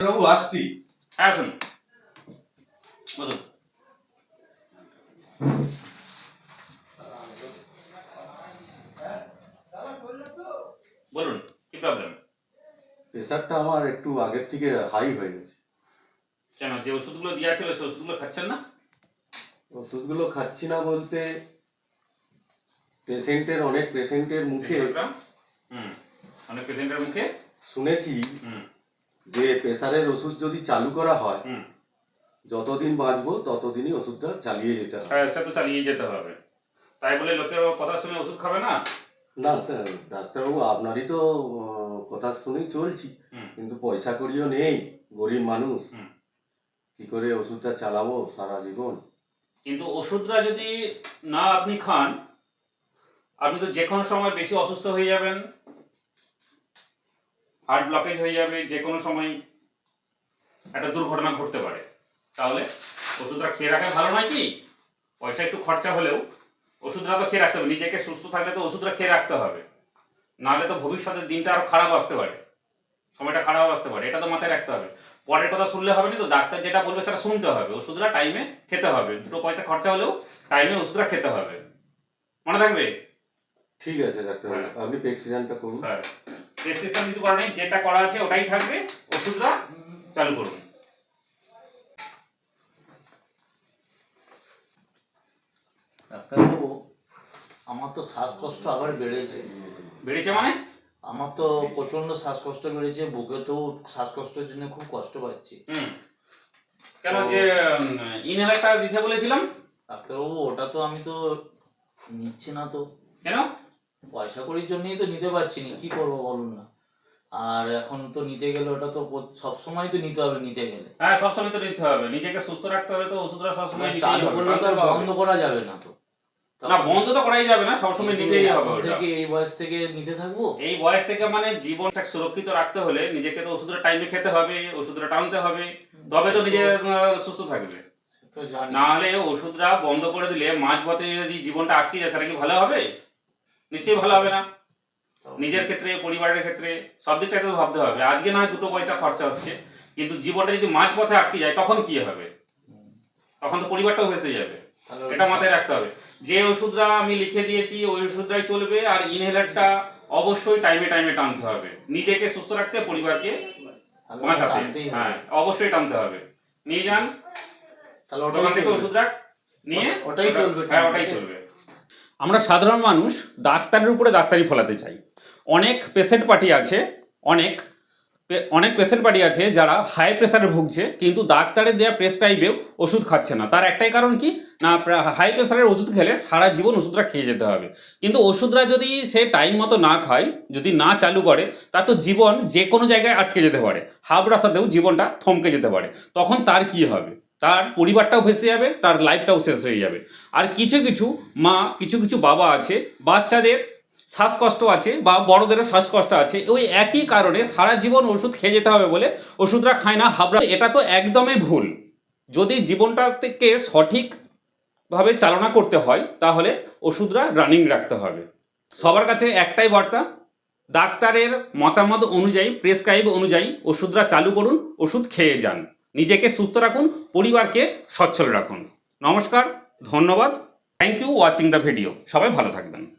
বাবু আসছি। হ্যাঁ আসুন বসুন বলুন কি প্রবলেম প্রেশারটা আমার একটু আগের থেকে হাই হয়ে গেছে। কেন? যে ওষুধগুলো দেওয়া ছিল সেই ওষুধগুলো খাচ্ছেন না? ওষুধগুলো খাচ্ছি না বলতে পেশেন্টের অনেক পেশেন্টের মুখে মুখে হুম অনেক পেশেন্টের মুখে? শুনেছি। হুম। যে প্রেশারের ওষুধ যদি চালু করা হয় যতদিন বাঁচবো ততদিনই ওষুধটা চালিয়ে যেতে হবে। হ্যাঁ সে তো চালিয়ে যেতে হবে। তাই বলে লোকে কথা শুনে ওষুধ খাবে না? না স্যার ডাক্তারবাবু আপনারই তো কথা শুনেই চলছি। কিন্তু পয়সা করিও নেই গরিব মানুষ। কি করে ওষুধটা চালাবো সারা জীবন? কিন্তু ওষুধটা যদি না আপনি খান আপনি তো যে কোনো সময় বেশি অসুস্থ হয়ে যাবেন। হার্ট ব্লকেজ হয়ে যাবে যে কোনো সময় একটা দুর্ঘটনা ঘটতে পারে। তাহলে ওষুধটা খেয়ে রাখা ভালো নয় কি? পয়সা একটু খরচা হলেও ওষুধটা তো খেয়ে রাখতে হবে। নিজেকে সুস্থ থাকলে তো ওষুধটা খেয়ে রাখতে হবে। নাহলে তো ভবিষ্যতের দিনটা আরও খারাপ আসতে পারে। সময়টা খারাপ আসতে পারে। এটা তো মাথায় রাখতে হবে। পরের কথা শুনলে হবে না তো? ডাক্তার যেটা বলবে সেটা শুনতে হবে। ওষুধটা টাইমে খেতে হবে। দুটো পয়সা খরচা হলেও টাইমে ওষুধটা খেতে হবে। মনে থাকবে? ঠিক আছে ডাক্তার। হ্যাঁ। আপনি প্রেসক্রিপশনটা করুন। হ্যাঁ। প্রেসক্রিপশন কিছু করা নেই যেটা করা আছে ওটাই থাকবে। ওষুধটা চালু করুন। ডাক্তারবাবু আমার তো শ্বাসকষ্ট আবার বেড়েছে। বেড়েছে মানে? আমার তো প্রচণ্ড শ্বাসকষ্ট বেড়েছে বুকেতেও শ্বাসকষ্টের জন্য খুব কষ্ট পাচ্ছি। কেন যে ইনহেলারটা দিতে বলেছিলাম? ডাক্তারবাবু ওটা তো আমি তো নিচ্ছি না তো। কেন? পয়সা করির জন্যই তো নিতে পারছি না কি করব বলুন না। আর এখন তো নিতে গেলে ওটা তো সব সময় তো নিতে হবে নিতে গেলে। হ্যাঁ সবসময় তো নিতে হবে। নিজেকে সুস্থ রাখতে হলে তো ওষুধটা সবসময় নিতেই চালু করলে তো হবে। বন্ধ করা যাবে না তো। না বন্ধ তো করাই যাবে না সবসময় কিন্তু নিতেই হবে ওটা। থেকে এই বয়স থেকে নিতে থাকব? এই বয়স থেকে মানে জীবনটা সুরক্ষিত রাখতে হলে নিজেকে তো ওষুধটা টাইমে খেতে হবে ওষুধটা টানতে হবে। তবে তো নিজে সুস্থ থাকবে। না হলে ওষুধটা বন্ধ করে দিলে মাঝ পথে যদি জীবনটা আটকে যায় সেটা কি ভালো হবে? নিশ্চয়ই ভালো হবে না। নিজের ক্ষেত্রে পরিবারের ক্ষেত্রে সব দিকটাই তো ভাবতে হবে। আজকে না দুটো পয়সা খরচা হচ্ছে কিন্তু জীবনটা যদি মাঝ পথে আটকে যায় তখন কি হবে? তখন তো পরিবারটাও ভেসে যাবে। এটা মাথায় রাখতে হবে। যে ওষুধটা আমি লিখে দিয়েছি ওই ওষুধটাই চলবে আর ইনহেলারটা অবশ্যই টাইমে টাইমে টানতে হবে। নিজেকে সুস্থ রাখতে পরিবারকে বাঁচাতে। হ্যাঁ অবশ্যই টানতে হবে। নিয়ে যান। তাহলে ওটাই থেকে ওষুধ রাখ। নিয়ে ওটাই চলবে। হ্যাঁ ওটাই চলবে। আমরা সাধারণ মানুষ ডাক্তারের উপরে ডাক্তারি ফলাতে চাই। অনেক পেশেন্ট পার্টি আছে, অনেক অনেক পেশেন্ট পার্টি আছে যারা হাই প্রেশারে ভুগছে, কিন্তু ডাক্তারের দেওয়া প্রেসক্রাইবেও ওষুধ খাচ্ছে না। তার একটাই কারণ কি? না হাই প্রেশারের ওষুধ খেলে সারা জীবন ওষুধটা খেয়ে যেতে হবে। কিন্তু ওষুধরা যদি সে টাইম মতো না খায়, যদি না চালু করে, তার তো জীবন যে কোনো জায়গায় আটকে যেতে পারে। হাফ রাস্তাতেও জীবনটা থমকে যেতে পারে। তখন তার কি হবে? তার পরিবারটাও ভেসে যাবে, তার লাইফটাও শেষ হয়ে যাবে। আর কিছু কিছু মা, কিছু কিছু বাবা আছে, বাচ্চাদের শ্বাসকষ্ট আছে বা বড়দেরও শ্বাসকষ্ট আছে, ওই একই কারণে সারা জীবন ওষুধ খেয়ে যেতে হবে বলে ওষুধটা খায় না, হাবড়া। এটা তো একদমই ভুল। যদি জীবনটা থেকে সঠিকভাবে চালনা করতে হয়, তাহলে ওষুধরা রানিং রাখতে হবে। সবার কাছে একটাই বার্তা, ডাক্তারের মতামত অনুযায়ী প্রেসক্রাইব অনুযায়ী ওষুধটা চালু করুন, ওষুধ খেয়ে যান। নিজেকে সুস্থ রাখুন, পরিবারকে সচ্ছল রাখুন। নমস্কার, ধন্যবাদ। Thank you watching the video সবাই ভালো থাকবেন।